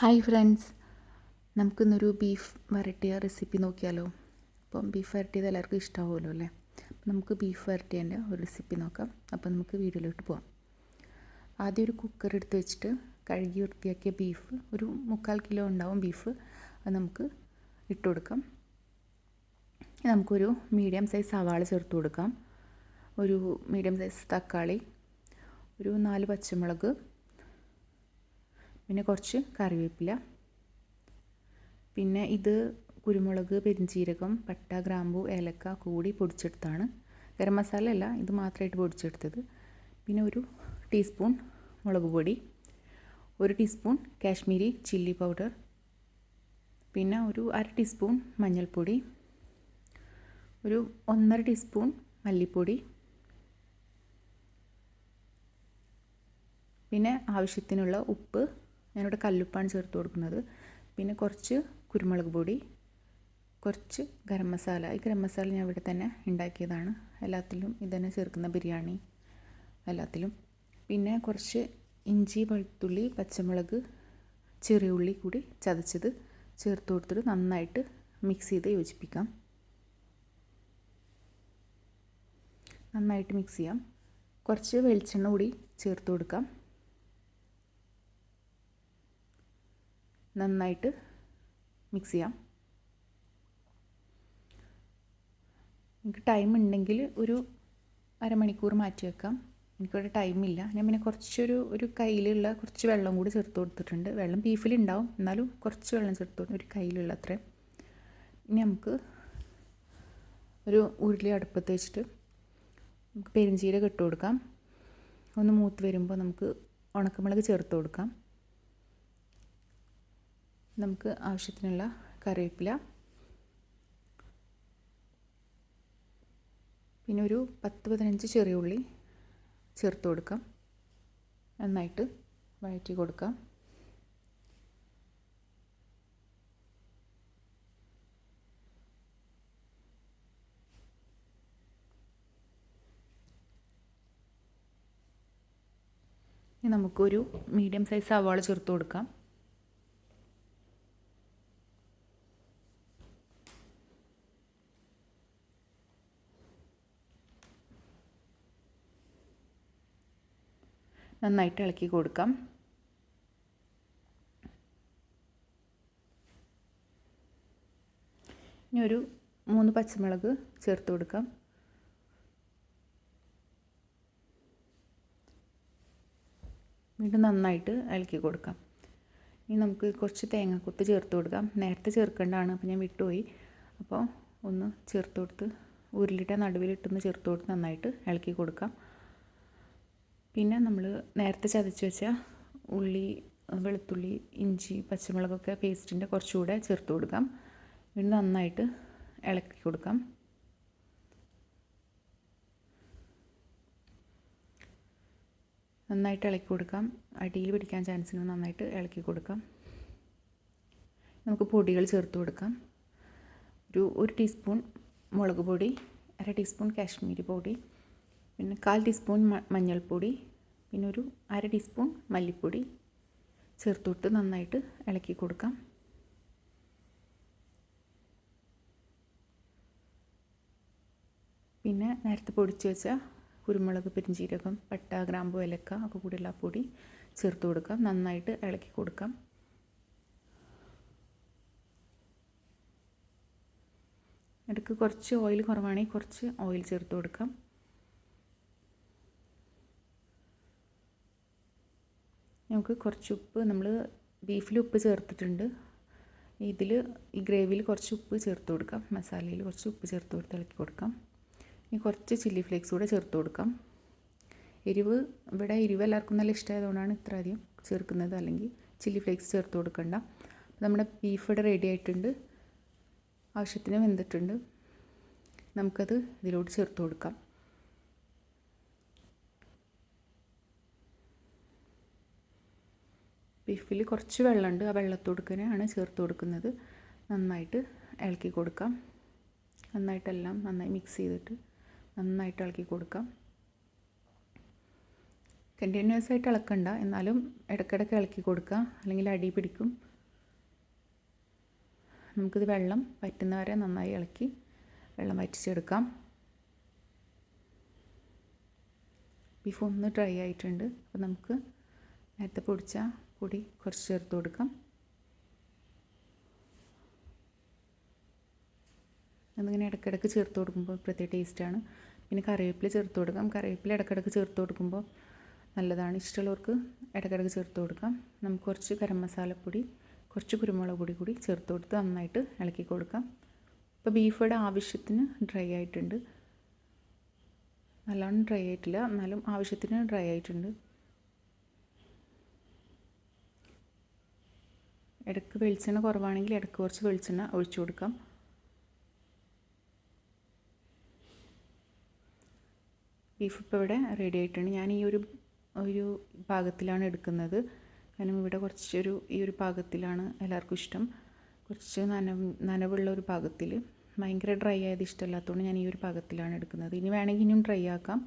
Hi friends. നമുക്കിന്നൊരു beef വരട്ടിയ recipe നോക്കിയാലോ? അപ്പം ബീഫ് വരട്ടിയത് എല്ലാവർക്കും ഇഷ്ടമാവുമല്ലോ അല്ലേ? അപ്പം നമുക്ക് ബീഫ് വരട്ടിയതിന്റെ ഒരു റെസിപ്പി നോക്കാം. അപ്പം നമുക്ക് വീഡിയോയിലോട്ട് പോവാം. ആദ്യം ഒരു കുക്കർ എടുത്ത് വെച്ചിട്ട് കഴുകി വൃത്തിയാക്കിയ ബീഫ് ഒരു മുക്കാൽ കിലോ ഉണ്ടാവും ബീഫ് അത് നമുക്ക് ഇട്ട് കൊടുക്കാം. നമുക്കൊരു മീഡിയം സൈസ് സവാള ചേർത്ത് കൊടുക്കാം. ഒരു മീഡിയം സൈസ് തക്കാളി ഒരു നാല് പച്ചമുളക് പിന്നെ കുറച്ച് കറിവേപ്പില. പിന്നെ ഇത് കുരുമുളക് പെരിഞ്ചീരകം പട്ട ഗ്രാമ്പു ഏലക്ക കൂടി പൊടിച്ചെടുത്താണ്. ഗരം മസാല അല്ല ഇത് മാത്രമായിട്ട് പൊടിച്ചെടുത്തത്. പിന്നെ ഒരു ടീസ്പൂൺ മുളക് പൊടി ഒരു ടീസ്പൂൺ കാശ്മീരി ചില്ലി പൗഡർ പിന്നെ ഒരു അര ടീസ്പൂൺ മഞ്ഞൾപ്പൊടി ഒരു ഒന്നര ടീസ്പൂൺ മല്ലിപ്പൊടി പിന്നെ ആവശ്യത്തിനുള്ള ഉപ്പ് ഞാനിവിടെ കല്ലുപ്പാണ് ചേർത്ത് കൊടുക്കുന്നത്. പിന്നെ കുറച്ച് കുരുമുളക് പൊടി കുറച്ച് ഗരം മസാല. ഈ ഗരം മസാല ഞാൻ ഇവിടെ തന്നെ ഉണ്ടാക്കിയതാണ്. എല്ലാത്തിലും ഇതന്നെ ചേർക്കുന്ന ബിരിയാണി എല്ലാത്തിലും. പിന്നെ കുറച്ച് ഇഞ്ചി വെളുത്തുള്ളി പച്ചമുളക് ചെറിയ ഉള്ളി കൂടി ചതച്ചത് ചേർത്ത് കൊടുത്തിട്ട് നന്നായിട്ട് മിക്സ് ചെയ്ത് യോജിപ്പിക്കാം. നന്നായിട്ട് മിക്സ് ചെയ്യാം. കുറച്ച് വെളിച്ചെണ്ണ കൂടി ചേർത്ത് കൊടുക്കാം. നന്നായിട്ട് മിക്സ് ചെയ്യാം. എനിക്ക് ടൈം ഉണ്ടെങ്കിൽ ഒരു അരമണിക്കൂർ മാറ്റി വെക്കാം. എനിക്കിവിടെ ടൈമില്ല ഞാൻ പിന്നെ കുറച്ചൊരു ഒരു കയ്യിലുള്ള കുറച്ച് വെള്ളം കൂടി ചേർത്ത് കൊടുത്തിട്ടുണ്ട്. വെള്ളം ബീഫിലുണ്ടാവും എന്നാലും കുറച്ച് വെള്ളം ചേർത്ത് കൊടുത്തു ഒരു കയ്യിലുള്ള അത്രയും. ഇനി നമുക്ക് ഒരു ഉരുളി അടുപ്പത്ത് വെച്ചിട്ട് നമുക്ക് പെരിഞ്ചീരകം ഇട്ട് കൊടുക്കാം. ഒന്ന് മൂത്ത് വരുമ്പോൾ നമുക്ക് ഉണക്കമുളക് ചേർത്ത് കൊടുക്കാം. നമുക്ക് ആവശ്യത്തിനുള്ള കറിവേപ്പില. പിന്നെ ഒരു പത്ത് പതിനഞ്ച് ചെറിയ ഉള്ളി ചേർത്ത് കൊടുക്കാം. നന്നായിട്ട് വഴറ്റി കൊടുക്കാം. ഇനി നമുക്കൊരു മീഡിയം സൈസ് സവാള ചേർത്ത് കൊടുക്കാം. നന്നായിട്ട് ഇളക്കി കൊടുക്കാം. ഇനി ഒരു മൂന്ന് പച്ചമുളക് ചേർത്ത് കൊടുക്കാം. വീണ്ടും നന്നായിട്ട് ഇളക്കി കൊടുക്കാം. ഇനി നമുക്ക് കുറച്ച് തേങ്ങക്കൊത്ത് ചേർത്ത് കൊടുക്കാം. നേരത്തെ ചേർക്കേണ്ടതാണ് അപ്പോൾ ഞാൻ വിട്ടുപോയി. അപ്പോൾ ഒന്ന് ചേർത്ത് കൊടുത്ത് ഉരുളിട്ട നടുവിലിട്ടൊന്ന് ചേർത്ത് കൊടുത്ത് നന്നായിട്ട് ഇളക്കി കൊടുക്കാം. പിന്നെ നമ്മൾ നേരത്തെ ചതച്ച് വെച്ച ഉള്ളി വെളുത്തുള്ളി ഇഞ്ചി പച്ചമുളകൊക്കെ പേസ്റ്റിന്റെ കുറച്ചുകൂടെ ചേർത്ത് കൊടുക്കാം. വീണ്ടും നന്നായിട്ട് ഇളക്കി കൊടുക്കാം. നന്നായിട്ട് ഇളക്കി കൊടുക്കാം. അടിയിൽ പിടിക്കാൻ ചാൻസിന് നന്നായിട്ട് ഇളക്കി കൊടുക്കാം. നമുക്ക് പൊടികൾ ചേർത്ത് കൊടുക്കാം. ഒരു ഒരു ടീസ്പൂൺ മുളക് പൊടി അര ടീസ്പൂൺ കാശ്മീരി പൊടി പിന്നെ കാൽ ടീസ്പൂൺ മഞ്ഞൾപ്പൊടി പിന്നെ ഒരു അര ടീസ്പൂൺ മല്ലിപ്പൊടി ചേർത്തൊട്ട് നന്നായിട്ട് ഇളക്കി കൊടുക്കാം. പിന്നെ നേരത്തെ പൊടിച്ച് വെച്ച കുരുമുളക് പെരിഞ്ചീരകം പട്ട ഗ്രാമ്പു ഏലക്ക ഒക്കെ കൂടിയുള്ള പൊടി ചേർത്ത് കൊടുക്കാം. നന്നായിട്ട് ഇളക്കി കൊടുക്കാം. ഇടയ്ക്ക് കുറച്ച് ഓയിൽ കുറവാണെങ്കിൽ കുറച്ച് ഓയിൽ ചേർത്ത് കൊടുക്കാം. നമുക്ക് കുറച്ച് ഉപ്പ് നമ്മൾ ബീഫിൽ ഉപ്പ് ചേർത്തിട്ടുണ്ട്. ഇതിൽ ഈ ഗ്രേവിയിൽ കുറച്ച് ഉപ്പ് ചേർത്ത് കൊടുക്കാം. മസാലയിൽ കുറച്ച് ഉപ്പ് ചേർത്ത് കൊടുത്ത് ഇളക്കി കൊടുക്കാം. ഇനി കുറച്ച് ചില്ലി ഫ്ലേക്സ് കൂടെ ചേർത്ത് കൊടുക്കാം. എരിവ് ഇവിടെ എരിവ് എല്ലാവർക്കും നല്ല ഇഷ്ടമായതുകൊണ്ടാണ് ഇത്ര അധികം ചേർക്കുന്നത്. അല്ലെങ്കിൽ ചില്ലി ഫ്ലേക്സ് ചേർത്ത് കൊടുക്കണ്ട. നമ്മുടെ ബീഫ് ഇവിടെ റെഡി ആയിട്ടുണ്ട്. ആവശ്യത്തിന് വെന്തിട്ടുണ്ട്. നമുക്കത് ഇതിലോട്ട് ചേർത്ത് കൊടുക്കാം. ബീഫിൽ കുറച്ച് വെള്ളമുണ്ട്. ആ വെള്ളത്തോടുക്കനെയാണ് ചേർത്ത് കൊടുക്കുന്നത്. നന്നായിട്ട് ഇളക്കി കൊടുക്കാം. നന്നായിട്ടെല്ലാം നന്നായി മിക്സ് ചെയ്തിട്ട് നന്നായിട്ട് ഇളക്കി കൊടുക്കാം. കണ്ടിന്യൂസ് ആയിട്ട് ഇളക്കണ്ട. എന്നാലും ഇടയ്ക്കിടയ്ക്ക് ഇളക്കി കൊടുക്കുക അല്ലെങ്കിൽ അടി പിടിക്കും. നമുക്കിത് വെള്ളം വറ്റുന്നവരെ നന്നായി ഇളക്കി വെള്ളം വറ്റിച്ചെടുക്കാം. ബീഫ് ഒന്ന് ഡ്രൈ ആയിട്ടുണ്ട്. അപ്പോൾ നമുക്ക് നേരത്തെ പൊടിച്ച പൊടി കുറച്ച് ചേർത്ത് കൊടുക്കാം. അതിങ്ങനെ ഇടയ്ക്കിടയ്ക്ക് ചേർത്ത് കൊടുക്കുമ്പോൾ പ്രത്യേക ടേസ്റ്റാണ് പിന്നെ കറിവേപ്പില ചേർത്ത് കൊടുക്കാം. കറിവേപ്പില ഇടയ്ക്കിടയ്ക്ക് ചേർത്ത് കൊടുക്കുമ്പോൾ നല്ലതാണ്. ഇഷ്ടമുള്ളവർക്ക് ഇടയ്ക്കിടയ്ക്ക് ചേർത്ത് കൊടുക്കാം. നമുക്ക് കുറച്ച് ഗരം മസാലപ്പൊടി കുറച്ച് കുരുമുളക് പൊടി കൂടി ചേർത്ത് കൊടുത്ത് നന്നായിട്ട് ഇളക്കി കൊടുക്കാം. ഇപ്പോൾ ബീഫയുടെ ആവശ്യത്തിന് ഡ്രൈ ആയിട്ടുണ്ട്. നല്ലോണം ഡ്രൈ ആയിട്ടില്ല. എന്നാലും ആവശ്യത്തിന് ഡ്രൈ ആയിട്ടുണ്ട്. ഇടയ്ക്ക് വെളിച്ചെണ്ണ കുറവാണെങ്കിൽ ഇടയ്ക്ക് കുറച്ച് വെളിച്ചെണ്ണ ഒഴിച്ചു കൊടുക്കാം. ബീഫ് ഇപ്പോൾ ഇവിടെ റെഡി ആയിട്ടുണ്ട്. ഞാൻ ഈ ഒരു ഒരു പാകത്തിലാണ് എടുക്കുന്നത്. കാരണം ഇവിടെ കുറച്ചൊരു ഈ ഒരു പാകത്തിലാണ് എല്ലാവർക്കും ഇഷ്ടം. കുറച്ച് നനവ് നനവുള്ള ഒരു പാകത്തിൽ ഭയങ്കര ഡ്രൈ ആയത് ഇഷ്ടമല്ലാത്തതുകൊണ്ട് ഞാൻ ഈ ഒരു പാകത്തിലാണ് എടുക്കുന്നത്. ഇനി വേണമെങ്കിൽ ഇനിയും ഡ്രൈ ആക്കാം.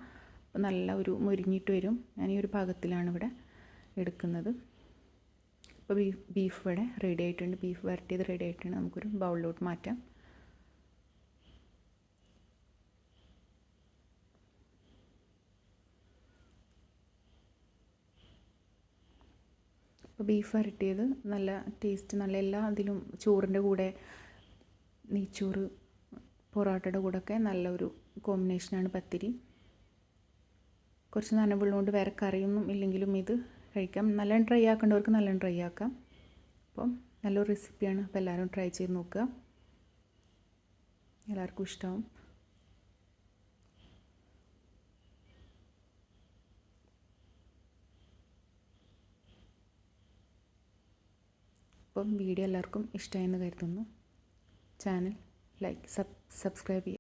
നല്ല ഒരു മുരിഞ്ഞിട്ട് വരും. ഞാൻ ഈ ഒരു പാകത്തിലാണ് ഇവിടെ എടുക്കുന്നത്. അപ്പോൾ ബീഫ് ബീഫ് ഇവിടെ റെഡി ആയിട്ടുണ്ട്. ബീഫ് വരട്ടിയത് റെഡി ആയിട്ടുണ്ട്. നമുക്കൊരു ബൗളിലോട്ട് മാറ്റാം. അപ്പോൾ ബീഫ് വരട്ടിയത് നല്ല ടേസ്റ്റ് നല്ല എല്ലാ അതിലും ചോറിന്റെ കൂടെ നെയ്ച്ചോറ് പൊറോട്ടയുടെ കൂടെയൊക്കെ നല്ലൊരു കോമ്പിനേഷനാണ് പത്തിരി. കുറച്ച് നനവുള്ളതുകൊണ്ട് വേറെ കറിയൊന്നും ഇല്ലെങ്കിലും ഇത് കഴിക്കാം. നല്ല ട്രൈ ആക്കേണ്ടവർക്ക് നല്ല ട്രൈ ആക്കാം. അപ്പം നല്ലൊരു റെസിപ്പിയാണ് അപ്പോൾ എല്ലാവരും ട്രൈ ചെയ്ത് നോക്കുക. എല്ലാവർക്കും ഇഷ്ടമാവും. അപ്പം വീഡിയോ എല്ലാവർക്കും ഇഷ്ടമായെന്ന് കരുതുന്നു. ചാനൽ ലൈക്ക് സബ് സബ്സ്ക്രൈബ് ചെയ്യുക.